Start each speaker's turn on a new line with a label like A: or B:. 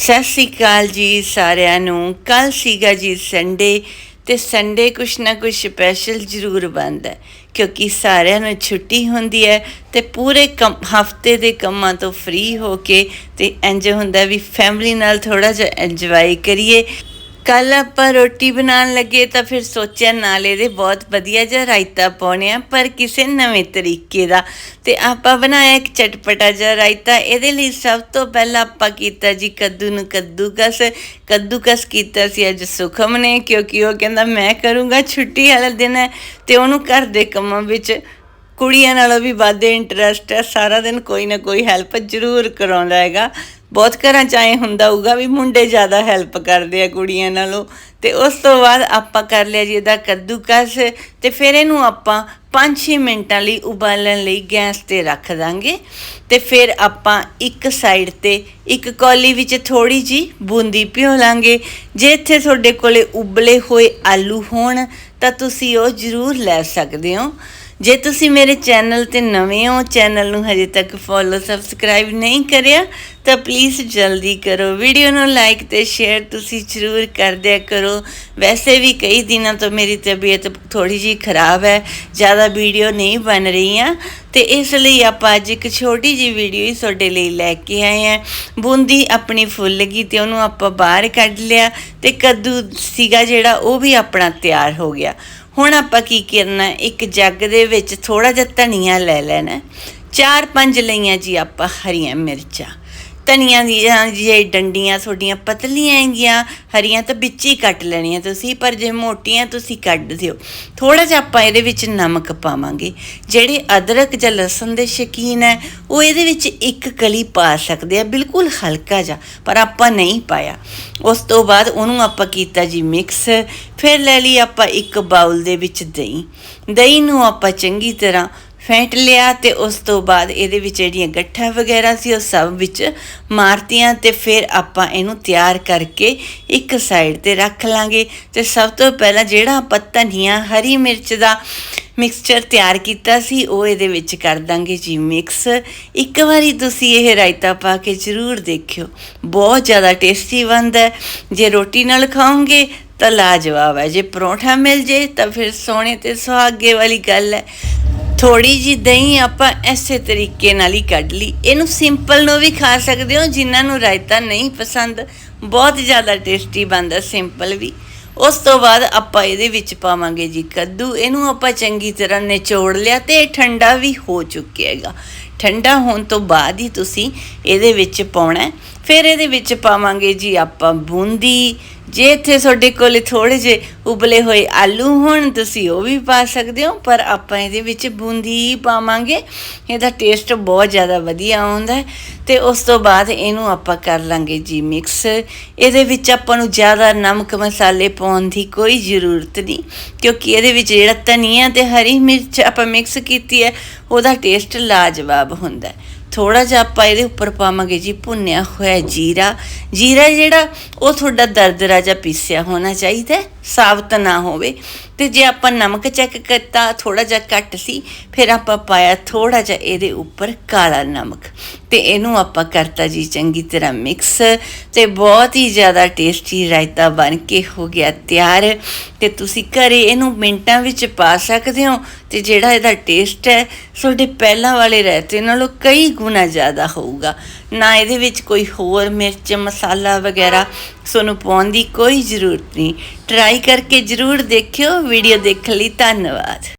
A: ਸਤਿ ਸ੍ਰੀ ਅਕਾਲ ਜੀ ਸਾਰਿਆਂ ਨੂੰ। ਕੱਲ ਸੀਗਾ ਜੀ ਸੰਡੇ ਤੇ ਸੰਡੇ ਕੁਛ ਨਾ ਕੁਛ ਸਪੈਸ਼ਲ ਜ਼ਰੂਰ ਬਣਦਾ ਕਿਉਂਕਿ ਸਾਰਿਆਂ ਨੂੰ ਛੁੱਟੀ ਹੁੰਦੀ ਹੈ ਤੇ ਪੂਰੇ ਹਫ਼ਤੇ ਦੇ ਕੰਮਾਂ ਤੋਂ ਫ੍ਰੀ ਹੋ ਕੇ ਤੇ ਇੰਜ ਹੁੰਦਾ ਵੀ ਫੈਮਿਲੀ ਨਾਲ ਥੋੜਾ ਜਿਹਾ ਇੰਜੋਏ ਕਰੀਏ। ਕੱਲ ਆਪਾਂ ਰੋਟੀ ਬਣਾਉਣ ਲੱਗੇ ਤਾਂ ਫਿਰ ਸੋਚਿਆ ਨਾਲ ਇਹਦੇ ਬਹੁਤ ਵਧੀਆ ਜਿਹਾ ਰਾਇਤਾ ਪਾਉਣੇ ਆ, ਪਰ ਕਿਸੇ ਨਵੇਂ ਤਰੀਕੇ ਦਾ। ਤੇ ਆਪਾਂ ਬਣਾਇਆ ਇੱਕ ਚਟਪਟਾ ਜਿਹਾ ਰਾਇਤਾ, ਇਹਦੇ ਲਈ ਸਭ ਤੋਂ ਪਹਿਲਾਂ ਆਪਾਂ ਕੀਤਾ ਜੀ ਕੱਦੂ ਨੂੰ ਕੱਦੂਕਸ। ਕੱਦੂਕਸ ਕੀਤਾ ਸੀ ਅੱਜ ਸੁਖਮ ਨੇ, ਕਿਉਂਕਿ ਉਹ ਕਹਿੰਦਾ, ਮੈਂ ਕਰੂੰਗਾ ਛੁੱਟੀ ਵਾਲਾ ਦਿਨ ਹੈ। ਤੇ ਉਹਨੂੰ ਘਰ ਦੇ ਕੰਮਾਂ ਵਿੱਚ ਕੁੜੀਆਂ ਨਾਲੋਂ ਵੀ ਵੱਧ ਇੰਟਰਸਟ ਹੈ। ਸਾਰਾ ਦਿਨ ਕੋਈ ਨਾ ਕੋਈ ਹੈਲਪ ਜ਼ਰੂਰ ਕਰਾਉਂਦਾ ਹੈਗਾ। ਬਹੁਤ ਘਰਾਂ ਚ ਐਂ ਹੁੰਦਾ ਹੋਊਗਾ ਵੀ ਮੁੰਡੇ ਜ਼ਿਆਦਾ ਹੈਲਪ ਕਰਦੇ ਆ ਕੁੜੀਆਂ ਨਾਲੋਂ। ਤੇ ਉਸ ਤੋਂ ਬਾਅਦ ਆਪਾਂ ਕਰ ਲਿਆ ਜੀ ਇਹਦਾ ਕੱਦੂਕਸ ਤੇ ਫਿਰ ਇਹਨੂੰ ਆਪਾਂ 5-6 ਮਿੰਟਾਂ ਲਈ ਉਬਾਲਣ ਲਈ ਗੈਸ ਤੇ ਰੱਖ ਦਾਂਗੇ। ਤੇ ਫਿਰ ਆਪਾਂ ਇੱਕ ਸਾਈਡ ਤੇ ਇੱਕ ਕੌਲੀ ਵਿੱਚ ਥੋੜੀ ਜੀ ਬੂੰਦੀ ਭਿਓ ਲਾਂਗੇ। ਜੇ ਇੱਥੇ ਤੁਹਾਡੇ ਕੋਲੇ ਉਬਲੇ ਹੋਏ ਆਲੂ ਹੋਣ ਤਾਂ ਤੁਸੀਂ ਉਹ ਜ਼ਰੂਰ ਲੈ ਸਕਦੇ ਹੋ। ਜੇ ਤੁਸੀਂ ਮੇਰੇ ਚੈਨਲ ਤੇ ਨਵੇਂ ਹੋ, ਚੈਨਲ ਨੂੰ ਹਜੇ ਤੱਕ ਫੋਲੋ ਸਬਸਕ੍ਰਾਈਬ ਨਹੀਂ ਕਰਿਆ, ਤਾਂ ਪਲੀਜ਼ ਜਲਦੀ ਕਰੋ। ਵੀਡੀਓ ਨੂੰ ਲਾਈਕ ਤੇ ਸ਼ੇਅਰ ਤੁਸੀਂ ਜ਼ਰੂਰ ਕਰ ਦਿਆ ਕਰੋ। ਵੈਸੇ ਵੀ ਕਈ ਦਿਨਾਂ ਤੋਂ ਮੇਰੀ ਤਬੀਅਤ ਥੋੜੀ ਜੀ ਖਰਾਬ ਹੈ, ਜ਼ਿਆਦਾ ਵੀਡੀਓ ਨਹੀਂ ਬਣ ਰਹੀਆਂ, ਤੇ ਇਸ ਲਈ ਆਪਾਂ ਅੱਜ ਇੱਕ ਛੋਟੀ ਜੀ ਵੀਡੀਓ ਹੀ ਤੁਹਾਡੇ ਲਈ ਲੈ ਕੇ ਆਏ ਹਾਂ। ਬੂੰਦੀ ਆਪਣੀ ਫੁੱਲ ਗਈ ਤੇ ਉਹਨੂੰ ਆਪਾਂ ਬਾਹਰ ਕੱਢ ਲਿਆ, ਤੇ ਕੱਦੂ ਸੀਗਾ ਜਿਹੜਾ, ਉਹ ਵੀ ਆਪਣਾ ਤਿਆਰ ਹੋ ਗਿਆ। ਹੁਣ ਆਪਾਂ ਕੀ ਕਰਨਾ? ਇੱਕ ਜੱਗ ਦੇ ਵਿੱਚ ਥੋੜਾ ਜਿਹਾ ਧਨੀਆ ਲੈ ਲੈਣਾ। ਚਾਰ ਪੰਜ ਲਈਆਂ ਜੀ ਆਪਾਂ ਹਰੀਆਂ ਮਿਰਚਾਂ। ਧਨੀਆਂ ਦੀਆਂ ਜੇ ਡੰਡੀਆਂ ਤੁਹਾਡੀਆਂ ਪਤਲੀਆਂ ਹੈਗੀਆਂ, ਹਰੀਆਂ ਤਾਂ ਵਿੱਚ ਹੀ ਕੱਟ ਲੈਣੀਆਂ ਤੁਸੀਂ, ਪਰ ਜੇ ਮੋਟੀਆਂ ਤੁਸੀਂ ਕੱਢ ਦਿਓ। ਥੋੜਾ ਜਿਹਾ ਆਪਾਂ ਇਹਦੇ ਵਿੱਚ ਨਮਕ ਪਾਵਾਂਗੇ, ਜਿਹੜੇ ਅਦਰਕ ਜਾਂ ਲਸਣ ਦੇ ਸ਼ਕੀਨ ਹੈ, ਉਹ ਇਹਦੇ ਵਿੱਚ ਇੱਕ ਕਲੀ ਪਾ ਸਕਦੇ ਆ, ਬਿਲਕੁਲ ਹਲਕਾ ਜਿਹਾ, ਪਰ ਆਪਾਂ ਨਹੀਂ ਪਾਇਆ। ਉਸ ਤੋਂ ਬਾਅਦ ਉਹਨੂੰ ਆਪਾਂ ਕੀਤਾ ਜੀ ਮਿਕਸ, ਫਿਰ ਲੈ ਲਈ ਆਪਾਂ ਇੱਕ ਬਾਉਲ ਦੇ ਵਿੱਚ ਦਹੀਂ। ਦਹੀਂ ਨੂੰ ਆਪਾਂ ਚੰਗੀ ਤਰ੍ਹਾਂ ਫੈਂਟ ਲਿਆ ਤੇ ਉਸ ਤੋਂ ਬਾਅਦ ਇਹਦੇ ਵਿੱਚ ਜਿਹੜੀਆਂ ਗੱਠਾਂ ਵਗੈਰਾ ਸੀ ਉਹ ਸਭ ਵਿੱਚ ਮਾਰਤੀਆਂ ਤੇ ਫਿਰ ਆਪਾਂ ਇਹਨੂੰ ਤਿਆਰ ਕਰਕੇ ਇੱਕ ਸਾਈਡ ਤੇ ਰੱਖ ਲਾਂਗੇ। ਤੇ ਸਭ ਤੋਂ ਪਹਿਲਾਂ ਜਿਹੜਾ ਆਪਾਂ ਧਨੀਆ, ਹਰੀ ਮਿਰਚ ਦਾ ਮਿਕਸਚਰ ਤਿਆਰ ਕੀਤਾ ਸੀ, ਉਹ ਇਹਦੇ ਵਿੱਚ ਕਰ ਦਾਂਗੇ ਜੀ ਮਿਕਸ ਇੱਕ ਵਾਰੀ ਤੁਸੀਂ ਇਹ ਰਾਇਤਾ ਪਾ ਕੇ ਜ਼ਰੂਰ ਦੇਖਿਓ। ਬਹੁਤ ਜ਼ਿਆਦਾ ਟੇਸਟੀ ਬਣਦਾ ਜੇ ਰੋਟੀ ਨਾਲ ਖਾਓਗੇ ਤਾਂ ਲਾਜਵਾਬ ਹੈ। ਜੇ ਪਰੌਂਠਾ ਮਿਲ ਜੇ ਤਾਂ ਫਿਰ ਸੋਹਣੇ ਤੇ ਸੁਹਾਗੇ ਵਾਲੀ ਗੱਲ ਹੈ। ਥੋੜੀ ਜੀ ਦਹੀਂ ਆਪਾਂ ਐਸੇ ਤਰੀਕੇ ਨਾਲ ਹੀ ਕੱਢ ਲਈ। ਇਹਨੂੰ ਸਿੰਪਲ ਨੂੰ ਵੀ ਖਾ ਸਕਦੇ ਹੋ, ਜਿਨ੍ਹਾਂ ਨੂੰ ਰਾਇਤਾ ਨਹੀਂ ਪਸੰਦ, ਬਹੁਤ ਜ਼ਿਆਦਾ ਟੇਸਟੀ ਬਣਦਾ ਸਿੰਪਲ ਵੀ। ਉਸ ਤੋਂ ਬਾਅਦ ਆਪਾਂ ਇਹਦੇ ਵਿੱਚ ਪਾਵਾਂਗੇ ਜੀ ਕੱਦੂ। ਇਹਨੂੰ ਆਪਾਂ ਚੰਗੀ ਤਰ੍ਹਾਂ ਨਿਚੋੜ ਲਿਆ ਤੇ ਇਹ ਠੰਡਾ ਵੀ ਹੋ ਚੁੱਕਿਆ ਹੈਗਾ। ਠੰਡਾ ਹੋਣ ਤੋਂ ਬਾਅਦ ਹੀ ਤੁਸੀਂ ਇਹਦੇ ਵਿੱਚ ਪਾਉਣਾ ਫਿਰ ਇਹਦੇ ਵਿੱਚ ਪਾਵਾਂਗੇ ਜੀ ਆਪਾਂ ਬੂੰਦੀ ਜੇ ਇੱਥੇ ਤੁਹਾਡੇ ਕੋਲ ਥੋੜੇ ਜੇ ਉਬਲੇ ਹੋਏ ਆਲੂ ਹੋਣ, ਤੁਸੀਂ ਉਹ ਵੀ ਪਾ ਸਕਦੇ ਹੋ, ਪਰ ਆਪਾਂ ਇਹਦੇ ਵਿੱਚ ਬੂੰਦੀ ਹੀ ਪਾਵਾਂਗੇ। ਇਹਦਾ ਟੇਸਟ ਬਹੁਤ ਜ਼ਿਆਦਾ ਵਧੀਆ ਆਉਂਦਾ ਹੈ ਤੇ ਉਸ ਤੋਂ ਬਾਅਦ ਇਹਨੂੰ ਆਪਾਂ ਕਰ ਲਾਂਗੇ ਜੀ ਮਿਕਸ ਇਹਦੇ ਵਿੱਚ ਆਪਾਂ ਨੂੰ ਜ਼ਿਆਦਾ ਨਮਕ ਮਸਾਲੇ ਪਾਉਣ ਦੀ ਕੋਈ ਜ਼ਰੂਰਤ ਨਹੀਂ, ਕਿਉਂਕਿ ਇਹਦੇ ਵਿੱਚ ਜਿਹੜਾ ਧਨੀਆ ਤੇ ਹਰੀ ਮਿਰਚ ਆਪਾਂ ਮਿਕਸ ਕੀਤੀ ਹੈ, ਉਹਦਾ ਟੇਸਟ ਲਾਜਵਾਬ ਹੁੰਦਾ ਹੈ। ਥੋੜਾ ਜਿਹਾ ਆਪਾਂ ਇਹਦੇ ਉੱਪਰ ਪਾਵਾਂਗੇ ਜੀ ਭੁੰਨਿਆ ਹੋਇਆ ਜੀਰਾ। ਜੀਰਾ ਜਿਹੜਾ ਉਹ ਤੁਹਾਡਾ ਦਰਦਰਾ ਜਿਹਾ ਪੀਸਿਆ ਹੋਣਾ ਚਾਹੀਦਾ ਸਾਬਤ ਨਾ ਹੋਵੇ। ਤੇ ਜੇ ਆਪਾਂ ਨਮਕ ਚੈੱਕ ਕੀਤਾ ਥੋੜਾ ਜਿਹਾ ਘੱਟ ਸੀ, ਫਿਰ ਆਪਾਂ ਪਾਇਆ ਥੋੜਾ ਜਿਹਾ ਇਹਦੇ ਉੱਪਰ ਕਾਲਾ ਨਮਕ ਤੇ ਇਹਨੂੰ ਆਪਾਂ ਕਰਤਾ ਜੀ ਚੰਗੀ ਤਰ੍ਹਾਂ ਮਿਕਸ ਤੇ ਬਹੁਤ ਹੀ ਜ਼ਿਆਦਾ ਟੇਸਟੀ ਰਾਇਤਾ ਬਣ ਕੇ ਹੋ ਗਿਆ ਤਿਆਰ। ਤੇ ਤੁਸੀਂ ਘਰੇ ਇਹਨੂੰ ਮਿੰਟਾਂ ਵਿੱਚ ਪਾ ਸਕਦੇ ਹੋ ਤੇ ਜਿਹੜਾ ਇਹਦਾ ਟੇਸਟ ਹੈ, ਤੁਹਾਡੇ ਪਹਿਲਾਂ ਵਾਲੇ ਰਾਇਤੇ ਨਾਲੋਂ ਕਈ ਗੁਣਾ ਜ਼ਿਆਦਾ ਹੋਊਗਾ। ਨਾ ਇਹਦੇ ਵਿੱਚ ਕੋਈ ਹੋਰ ਮਿਰਚ, ਮਸਾਲਾ ਵਗੈਰਾ ਤੁਹਾਨੂੰ ਪਾਉਣ ਦੀ ਕੋਈ ਜ਼ਰੂਰਤ ਨਹੀਂ। ਟਰਾਈ ਕਰਕੇ ਜ਼ਰੂਰ ਦੇਖਿਓ ਵੀਡੀਓ ਦੇਖਣ ਲਈ ਧੰਨਵਾਦ।